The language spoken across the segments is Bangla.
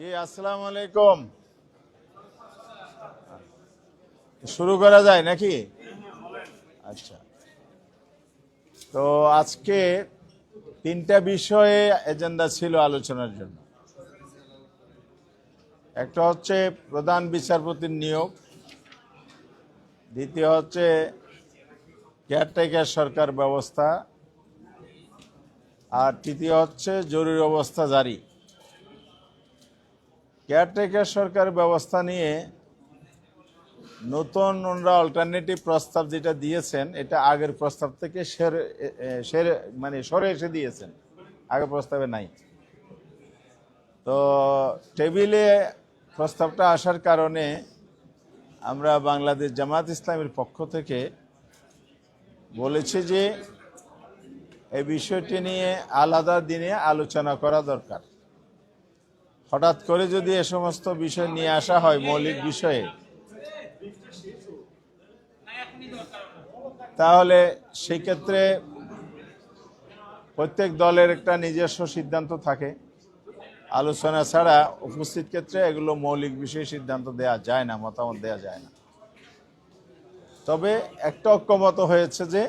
জি, আসসালামু আলাইকুম। শুরু করা যায় নাকি? আচ্ছা। তো আজকে তিনটা বিষয়ে এজেন্ডা ছিল আলোচনার জন্য। একটা হচ্ছে প্রধান বিচারপতির নিয়োগ। দ্বিতীয় হচ্ছে কেয়ারটেকার সরকার ব্যবস্থা। আর তৃতীয় হচ্ছে জরুরি অবস্থা জারি। কেয়ারটেকার সরকার ব্যবস্থা নিয়ে নতুন ওনারা অল্টারনেটিভ প্রস্তাব যেটা দিয়েছেন, এটা আগের প্রস্তাব থেকে সেরে সেরে মানে সরে এসে দিয়েছেন। আগের প্রস্তাবে নাই। তো টেবিলে প্রস্তাবটা আসার কারণে আমরা বাংলাদেশ জামাত ইসলামের পক্ষ থেকে বলেছি যে এই বিষয়টি নিয়ে আলাদা দিনে আলোচনা করা দরকার। হঠাৎ করে যদি এ সমস্ত বিষয় নিয়ে আসা হয় মৌলিক বিষয়ে, তাহলে সেই ক্ষেত্রে প্রত্যেক দলের একটা নিজস্ব সিদ্ধান্ত থাকে। আলোচনা ছাড়া উপস্থিত ক্ষেত্রে এগুলো মৌলিক বিষয়ে সিদ্ধান্ত দেওয়া যায় না, মতামত দেওয়া যায় না। তবে একটা ঐক্যমত হয়েছে যে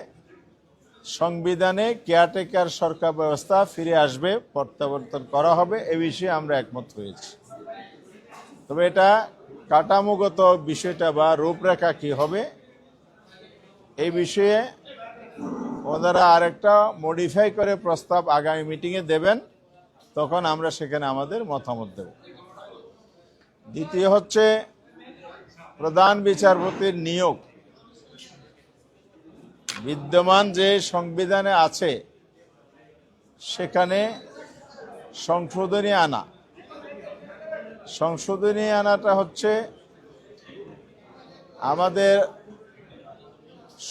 সংবিধানে কেয়ারটেকার সরকার ব্যবস্থা ফিরে আসবে, প্রত্যাবর্তন করা হবে, এ বিষয়ে আমরা একমত হয়েছি। তবে এটা কাঠামোগত বিষয়টা বা রূপরেখা কি হবে এই বিষয়ে ওনারা আরেকটা মডিফাই করে প্রস্তাব আগামী মিটিংয়ে দেবেন, তখন আমরা সেখানে আমাদের মতামত দেব। দ্বিতীয় হচ্ছে প্রধান বিচারপতির নিয়োগ। বিদ্যমান যে সংবিধানে আছে, সেখানে সংশোধনী আনা। সংশোধনী আনাটা হচ্ছে আমাদের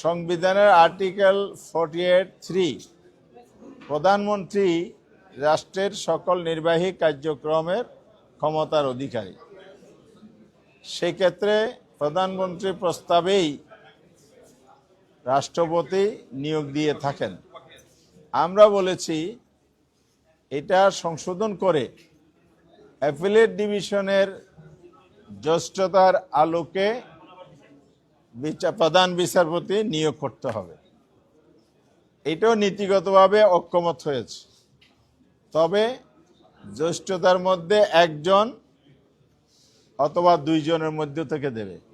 সংবিধানের আর্টিকেল ফর্টি এইট থ্রি, প্রধানমন্ত্রী রাষ্ট্রের সকল নির্বাহী কার্যক্রমের ক্ষমতার অধিকারী। সেক্ষেত্রে প্রধানমন্ত্রীর প্রস্তাবেই রাষ্ট্রপতি নিয়োগ দিয়ে থাকেন। আমরা বলেছি, এটা সংশোধন করে অ্যাফিলেট ডিভিশনের জ্যেষ্ঠতার আলোকে বিচার প্রধান বিচারপতি নিয়োগ করতে হবে। এটাও নীতিগতভাবে অক্ষমত হয়েছে। তবে জ্যেষ্ঠতার মধ্যে একজন অথবা দুইজনের মধ্যে থেকে দেবে।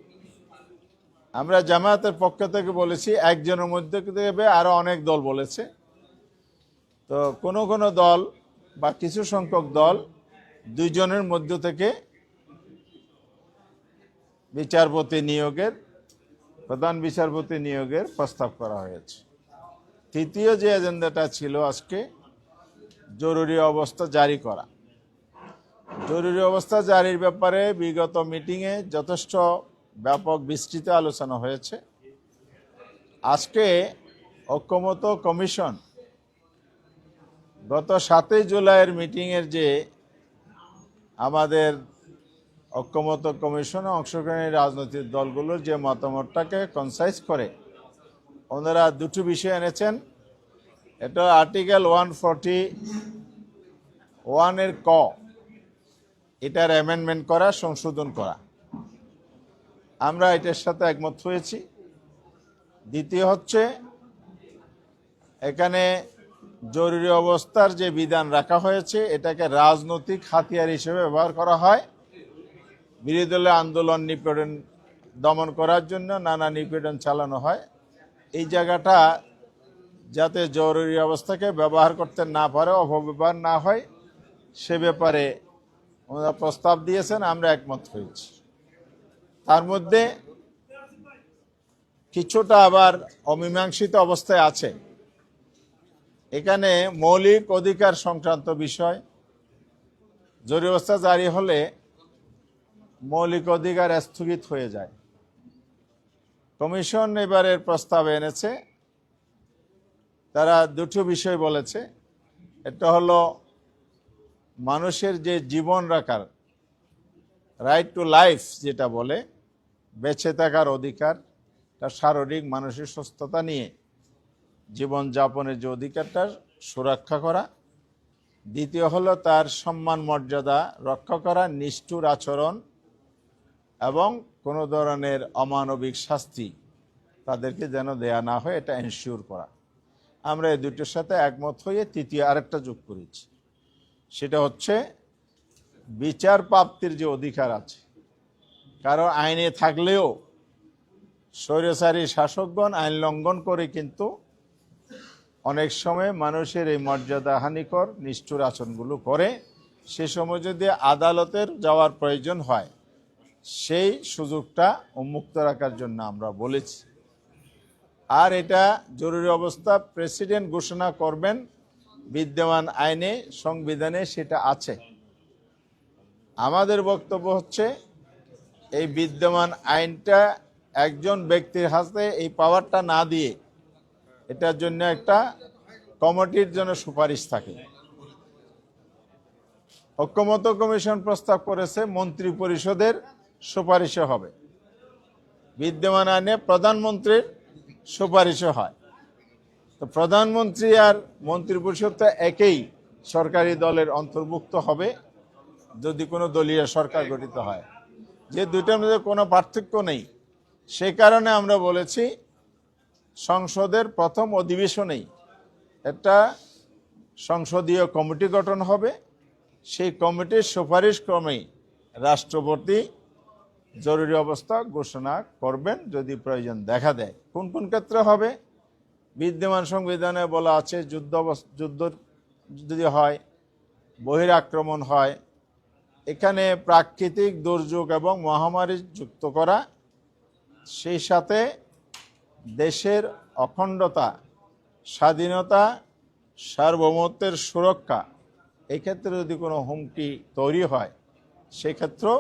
আমরা জামায়াতের পক্ষ থেকে বলেছি, একজনের মধ্যে দেবে, আরও অনেক দল বলেছে। তো কোনো কোনো দল বা কিছু সংখ্যক দল দুইজনের মধ্য থেকে বিচারপতি নিয়োগের, প্রধান বিচারপতি নিয়োগের প্রস্তাব করা হয়েছে। তৃতীয় যে এজেন্ডাটা ছিল আজকে, জরুরি অবস্থা জারি করা। জরুরি অবস্থা জারির ব্যাপারে বিগত মিটিংয়ে যথেষ্ট ব্যাপক বিস্তৃত আলোচনা হয়েছে। আজকে ঐক্যমত কমিশন গত সাতই জুলাইয়ের মিটিংয়ের যে আমাদের ঐক্যমত কমিশনে অংশগ্রহণী রাজনৈতিক দলগুলোর যে মতামতটাকে কনসাইজ করে, ওনারা দুটো বিষয় এনেছেন। এটা আর্টিকেল ওয়ান ফর্টি ওয়ানের ক, এটার অ্যামেন্ডমেন্ট করা, সংশোধন করা। আমরা এটার সাথে একমত হয়েছি। দ্বিতীয় হচ্ছে, এখানে জরুরি অবস্থার যে বিধান রাখা হয়েছে, এটাকে রাজনৈতিক হাতিয়ার হিসেবে ব্যবহার করা হয়। বিরোধী দলের আন্দোলন নিপীড়ন দমন করার জন্য নানা নিপীড়ন চালানো হয়। এই জায়গাটা যাতে জরুরি অবস্থাকে ব্যবহার করতে না পারে, অপব্যবহার না হয়, সে ব্যাপারে প্রস্তাব দিয়েছেন, আমরা একমত হয়েছি। তার মধ্যে কিছুটা আবার অমীমাংসিত অবস্থায় আছে। এখানে মৌলিক অধিকার সংক্রান্ত বিষয়। জরুরি অবস্থা জারি হলে মৌলিক অধিকার স্থগিত হয়ে যায়। কমিশন এবারের প্রস্তাব এনেছে, তারা দুটো বিষয় বলেছে। একটা হলো মানুষের যে জীবন রাখার রাইট টু লাইফ যেটা বলে বেঁচে থাকার অধিকার, তার শারীরিক, মানসিক সুস্থতা নিয়ে জীবনযাপনের যে অধিকারটা, সুরক্ষা করা। দ্বিতীয় হলো তার সম্মান, মর্যাদা রক্ষা করা, নিষ্ঠুর আচরণ এবং কোনো ধরনের অমানবিক শাস্তি তাদেরকে যেন দেয়া না হয়, এটা এনশিওর করা। আমরা এই দুটোর সাথে একমত হয়ে তৃতীয় আরেকটা যোগ করেছি। সেটা হচ্ছে বিচার প্রাপ্তির যে অধিকার আছে কারও আইনে থাকলেও স্বৈরচারী শাসকগণ আইন লঙ্ঘন করে কিন্তু অনেক সময় মানুষের এই মর্যাদা হানিকর, নিষ্ঠুর আচরণগুলো করে। সে সময় যদি আদালতের যাওয়ার প্রয়োজন হয়, সেই সুযোগটা উন্মুক্ত রাখার জন্য আমরা বলেছি। আর এটা জরুরি অবস্থা, প্রেসিডেন্ট ঘোষণা করবেন, বিদ্যমান আইনে, সংবিধানে সেটা আছে। আমাদের বক্তব্য হচ্ছে এই বিদ্যমান আইনটা একজন ব্যক্তির হাতে এই পাওয়ারটা না দিয়ে এটার জন্য একটা কমিটির জন্য সুপারিশ থাকে। ঐক্যমত কমিশন প্রস্তাব করেছে, মন্ত্রী পরিষদের সুপারিশও হবে। বিদ্যমান আইনে প্রধানমন্ত্রীর সুপারিশও হয়। তো প্রধানমন্ত্রী আর মন্ত্রী পরিষদ তো একই সরকারি দলের অন্তর্ভুক্ত হবে, যদি কোনো দলীয় সরকার গঠিত হয়। যে দুইটার মধ্যে কোনো পার্থক্য নেই, সে কারণে আমরা বলেছি সংসদের প্রথম অধিবেশনেই একটা সংসদীয় কমিটি গঠন হবে। সেই কমিটির সুপারিশ ক্রমেই রাষ্ট্রপতি জরুরি অবস্থা ঘোষণা করবেন যদি প্রয়োজন দেখা দেয়। কোন কোন ক্ষেত্রে হবে? বিদ্যমান সংবিধানে বলা আছে, যুদ্ধ যুদ্ধ যদি হয় বহির আক্রমণ হয় এখানে প্রাকৃতিক দুর্যোগ এবং মহামারী যুক্ত করা, সেই সাথে দেশের অখণ্ডতা, স্বাধীনতা, সার্বভৌমত্বের সুরক্ষা, এক্ষেত্রে যদি কোনো হুমকি তৈরি হয়, সেক্ষেত্রেও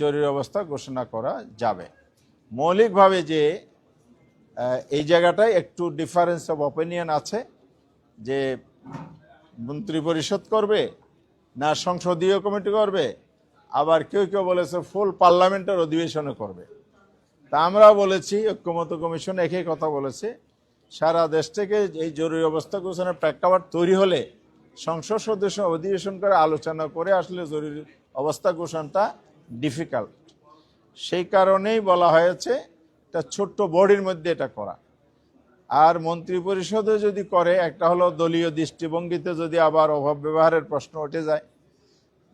জরুরি অবস্থা ঘোষণা করা যাবে। মৌলিকভাবে যে এই জায়গাটায় একটু ডিফারেন্স অফ অপিনিয়ন আছে, যে মন্ত্রী পরিষদ করবে না সংসদীয় কমিটি করবে, আবার কেউ কেউ বলেছে ফুল পার্লামেন্টের অধিবেশনে করবে। তা আমরা বলেছি, ঐক্যমত কমিশন একই কথা বলেছে। সারা দেশ থেকে এই জরুরি অবস্থা ঘোষণার প্রেক্ষাপট তৈরি হলে সংসদ সদস্য অধিবেশন করে আলোচনা করে আসলে জরুরি অবস্থা ঘোষণাটা ডিফিকাল্ট সেই কারণেই বলা হয়েছে, একটা ছোট্ট বডির মধ্যে এটা করা। আর মন্ত্রী পরিষদে যদি করে, একটা হলো দলীয় দৃষ্টিভঙ্গিতে যদি আবার অভাব ব্যবহারের প্রশ্ন উঠে যায়।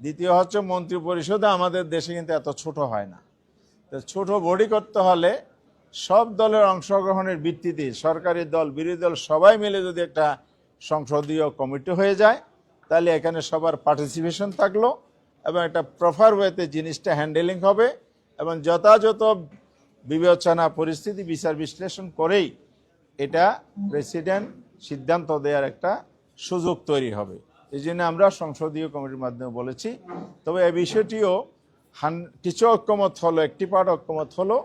দ্বিতীয় হচ্ছে মন্ত্রী পরিষদে আমাদের দেশে কিন্তু এত ছোট হয় না। তো ছোট বডি করতে হলে সব দলের অংশগ্রহণের ভিত্তিতে সরকারি দল, বিরোধী দল সবাই মিলে যদি একটা সংসদীয় কমিটি হয়ে যায়, তাহলে এখানে সবার পার্টিসিপেশন থাকল এবং একটা প্রপার ওয়েতে জিনিসটা হ্যান্ডেলিং হবে এবং যথাযথ বিবেচনা, পরিস্থিতি বিচার বিশ্লেষণ করেই এটা প্রেসিডেন্ট সিদ্ধান্ত দেওয়ার একটা সুযোগ তৈরি হবে। এই জন্য আমরা সংসদীয় কমিটির মাধ্যমে বলেছি। তবে এই বিষয়টিও হান, কিছু ঐক্যমত হলো, একটি পার্ট ঐক্যমত হলো,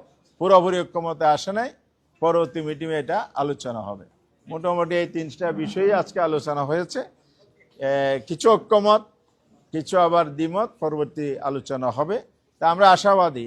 পুরোপুরি ঐক্যমতে আসে নাই। পরবর্তী মিটিংয়ে এটা আলোচনা হবে। মোটামুটি এই তিনটা বিষয়ে আজকে আলোচনা হয়েছে। কিছু ঐক্যমত, কিছু আবার দ্বিমত, পরবর্তী আলোচনা হবে। তা আমরা আশাবাদী